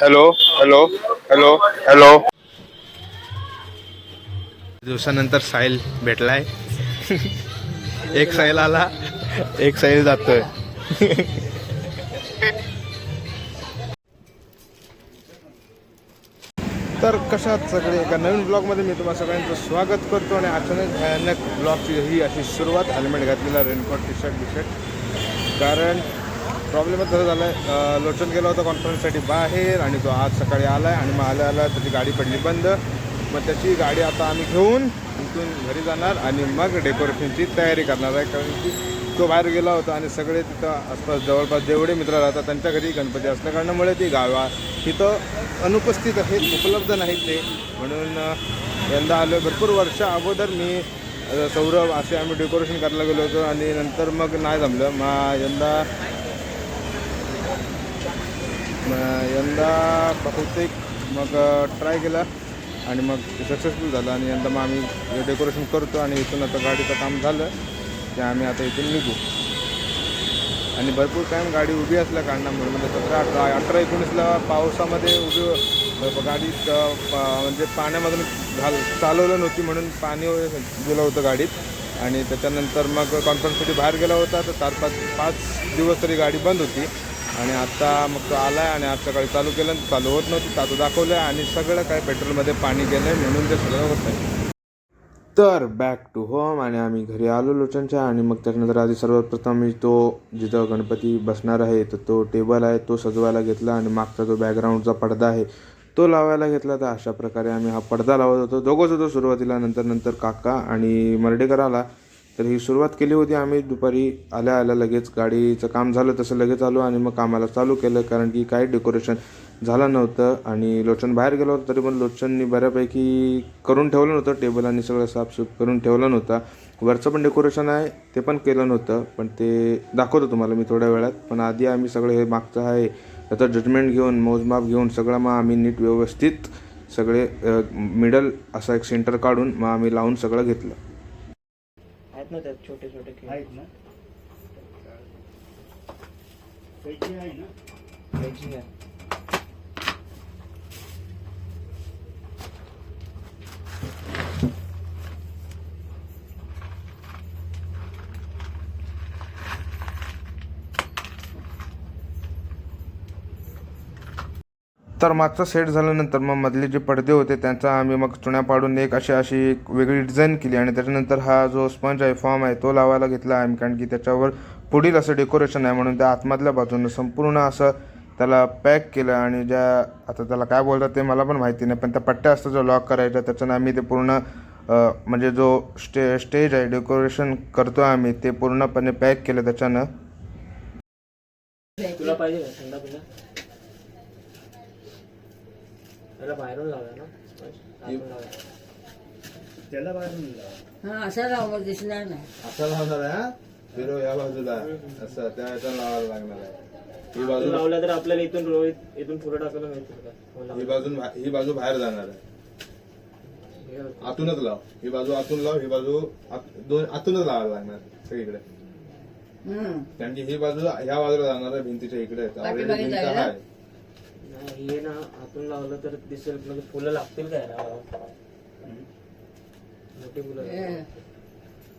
Hello hello hello hello दिवसानंतर साहिल भेटलाय. एक साहिल आला एक साहिल जातोय. तर कशात सगळे एका नवीन ब्लॉगमध्ये मी तुम्हाला सगळ्यांचं स्वागत करतो आणि अचानक भयानक ब्लॉगची ही अशी सुरुवात. हेल्मेट घातलेला raincoat T shirt T shirt कारण प्रॉब्लेमच झाला झाला आहे लोचन गेला होता कॉन्फरन्ससाठी बाहेर आणि तो आज सकाळी आला आहे आणि मग आल्या आला त्याची गाडी पडली बंद. मग त्याची गाडी आता आम्ही घेऊन इथून घरी जाणार आणि मग डेकोरेशनची तयारी करणार आहे. कारण की तो बाहेर गेला होता आणि सगळे तिथं आसपास जवळपास जेवढे मित्र राहतात त्यांच्या घरी गणपती असल्या कारणामुळे ती गावा तिथं अनुपस्थित आहेत उपलब्ध नाहीत ते. म्हणून यंदा आलो भरपूर वर्ष अगोदर मी सौरभ असे आम्ही डेकोरेशन करायला गेलो होतो आणि नंतर मग नाही जमलं. मग यंदा यंदा बहुतेक मग ट्राय केला आणि मग सक्सेसफुल झालं आणि यंदा मग आम्ही डेकोरेशन करतो आणि इथून आता गाडीचं काम झालं की आम्ही आता इथून निघू. आणि भरपूर टाईम गाडी उभी असल्या कारणामुळे म्हणजे सतरा अठरा अठरा एकोणीसला पावसामध्ये उभी गाडी पा- म्हणजे पाण्यामधून घाल चालवलं नव्हती म्हणून पाणी गेलं होतं गाडीत. आणि त्याच्यानंतर मग कॉन्फरन्ससाठी बाहेर गेला होता तर चार पाच पाच दिवस तरी गाडी बंद होती. आणि आता मग तो आला आहे आणि आज सकाळी चालू केलं चालू होत नव्हतं चालू दाखवलं आहे आणि सगळं काय पेट्रोलमध्ये पाणी गेलं आहे म्हणून ते सगळं होत आहे. तर बॅक टू होम आणि आम्ही घरी आलो लोचनच्या आणि मग त्याच्यानंतर आधी सर्वप्रथम मी तो जिथं गणपती बसणार आहे तर तो टेबल आहे तो सजवायला घेतला आणि मागचा जो बॅकग्राऊंडचा पडदा आहे तो लावायला घेतला. तर अशा प्रकारे आम्ही हा पडदा लावत होतो. दोघंच होतो सुरुवातीला नंतर नंतर काका आणि मर्डेकर आला तर ही सुरुवात केली होती आम्ही. दुपारी आल्या आल्या लगेच गाडीचं काम झालं तसं लगेच आलो आणि मग कामाला चालू केलं कारण की काही डेकोरेशन झालं नव्हतं आणि लोचन बाहेर गेलो होतं तरी पण लोचननी बऱ्यापैकी करून ठेवलं नव्हतं. टेबल आणि सगळं साफसूफ करून ठेवलं नव्हतं. वरचं पण डेकोरेशन आहे ते पण केलं नव्हतं पण ते दाखवतो तुम्हाला मी थोड्या वेळात. पण आधी आम्ही सगळं हे मागचं आहे त्याचं जजमेंट घेऊन मोजमाप घेऊन सगळं मग आम्ही नीट व्यवस्थित सगळे मिडल असा एक सेंटर काढून मग आम्ही लावून सगळं घेतलं. आहेत ना त्यात छोटे छोटे खेळ? आहेत ना. पैकी आहे ना? त्याची आहे. तर मागचा सेट झाल्यानंतर मग मधले जे पडदे होते त्यांचा आम्ही मग चुण्या पाडून एक अशी अशी एक वेगळी डिझाईन केली आणि त्याच्यानंतर हा जो स्पंज आहे फॉर्म आहे तो लावायला घेतला आम्ही. कारण की त्याच्यावर पुढील असं डेकोरेशन आहे म्हणून त्या आतमधल्या बाजूनं संपूर्ण असं त्याला पॅक केलं आणि ज्या आता त्याला काय बोलतात ते मला पण माहिती नाही पण त्या पट्ट्या असतात जो लॉक करायच्या त्याच्यानं आम्ही ते पूर्ण म्हणजे जो स्टे स्टेज आहे डेकोरेशन करतो आम्ही ते पूर्णपणे पॅक केलं त्याच्यानं तुला पाहिजे का थंडा पिला त्याला बाहेरून लावला ना आतून लावला. त्याला बाहेरून लावा. हा असा राव दिसणार नाही असं लावणार आहे हा फिरो या बाजूला असं त्या ह्याच्यानं लावायला लागणार आहे ही आतून बाजू लावला तर आपल्याला इथून रोहित इथून पुढे टाकायला मिळतील हो. ही बाजू ही बाजू बाहेर जाणार आहे हे. आतूनच लाव ही बाजू आतून लाव ही बाजू आत- दोन आतूनच लावायला लागणार सगळीकडे हम्म. कारण की ही बाजू ह्या बाजूला जाणार आहे भिंतीच्या इकडे पाठीमागे Already भिंत जायला? आहे हे ना आतून लावलं तर दिसेल म्हणजे फुलं लागतील काय राव? मोठी फुलं हे.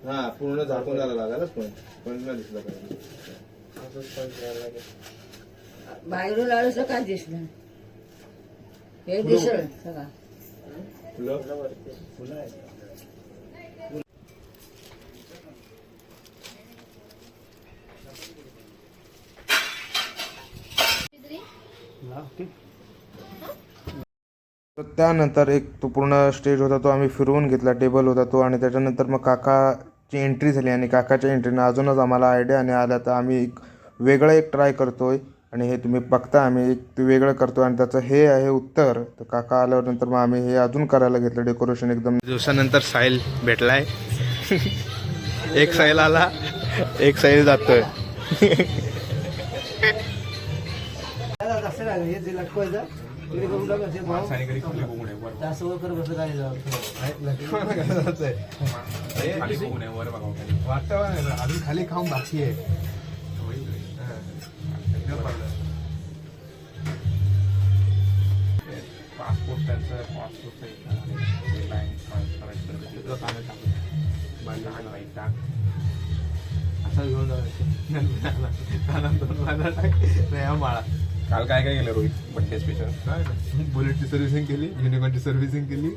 हा पूर्ण झाकून द्यायला लागेलच पण पण नाही दिसलं पाहिजे असंच पण करायला लागेल. बाहेरून आलं तर काय दिसणार हे दिसल सगळं फुलं फुलं वरती. फुलं आहेत तर त्यानंतर एक तो पूर्ण स्टेज होता तो आम्ही फिरवून घेतला. टेबल होता तो आणि त्याच्यानंतर मग काकाची एंट्री झाली आणि काकाच्या एंट्रीनं अजूनच आम्हाला आयडिया आणि आल्या तर आम्ही एक वेगळं एक ट्राय करतोय आणि हे तुम्ही बघता आम्ही एक ते वेगळं करतो आणि त्याचं हे आहे उत्तर. तर काका आल्यावर नंतर मग आम्ही हे अजून करायला घेतलं. डेकोरेशन एकदम दिवसानंतर साहिल भेटलाय. एक साहिल आला एक साहिल जातोय. कर कसं काय जाऊ. अजून खाली खाऊन बाकी आहे त्यांचं कॉस्ट होतं असं घेऊन जाऊ दोन टाक नाही हा माळा काल काय काय केलं रोहित? बड्डे स्पेशल काय नाही. बुलेटची सर्व्हिसिंग केली युनिकॉनची सर्व्हिसिंग केली.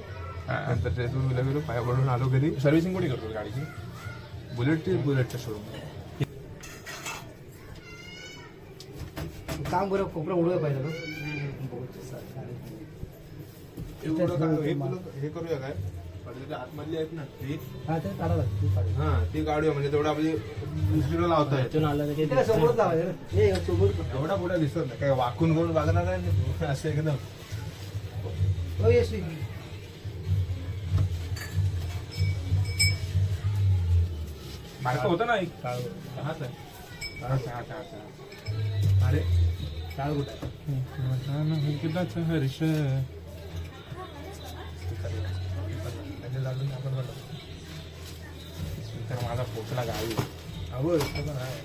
नंतर ड्रेसरूमला गेलो पाया पडून आलो घरी. सर्व्हिसिंग कोणी करतो गाडीची? बुलेटची बुलेटच्या शोरूम काम करा कोपरा उडवायला पाहिजे ना? हे करूया काय? पडद्याच्या आतमधली आहेत ना ती. हा ते काढा लागतं ते काढा. हा ती काढूया म्हणजे तेवढं आपली दुसरीला लावता येत. इथून आलं तर ते काय समोरच लावायचं ना हे समोर. एवढा पुढे दिसत नाही. काय वाकून कोण वागणार आहे नाही. असं एकदम. हो येस मार्क होतं ना एक? आहे. अरे काळ कुठं हरीश लागून आपण बनवतो. तर माझा पोचला गावी. आवड पण आहे.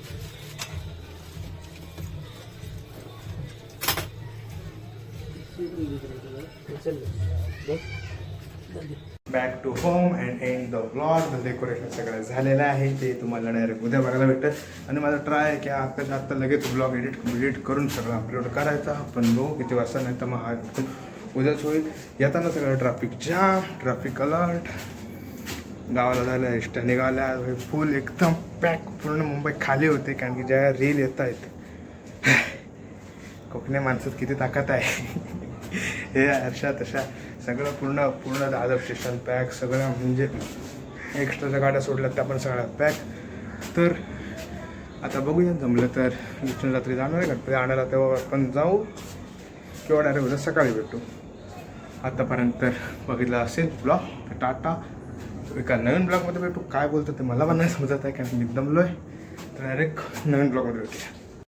Back to home and end the blog the decoration सगळं झालेलं आहे. ते तुम्हाला डायरेक्ट उद्या बघायला भेटतं. आणि माझा ट्राय आहे की आत्ताच्या आत्ता लगेच ब्लॉग एडिट एडिट करून सगळं अपलोड करायचा. पण बघू किती वाजता नाही तर मग हा उद्याच होईल येताना सगळं ट्रॅफिक जाम ट्रॅफिक अलर्ट गावाला झालं एस निघाल्या फुल एकदम पॅक पूर्ण मुंबई खाली होते कारण की ज्या रील येत आहेत कोकणी माणसात किती ताकद आहे. हे अशा तशा सगळं पूर्ण पूर्ण दादर स्टेशन पॅक सगळं म्हणजे एक्स्ट्राच्या गाड्या सोडल्या त्या पण सगळ्या पॅक तर आता बघूया जमलं तर दुसऱ्या रात्री जाणार आहे गणपती आणायला तेव्हा आपण जाऊ. किंवा डायरेक्ट उद्या सकाळी भेटू. आतापर्यंत बघितलं असेल ब्लॉग तर टाटा. एका नवीन ब्लॉगमध्ये भेटू. काय बोलतो ते मला पण नाही समजत आहे कारण मी दमलो आहे. तर डायरेक्ट नवीन ब्लॉगमध्ये भेटूया.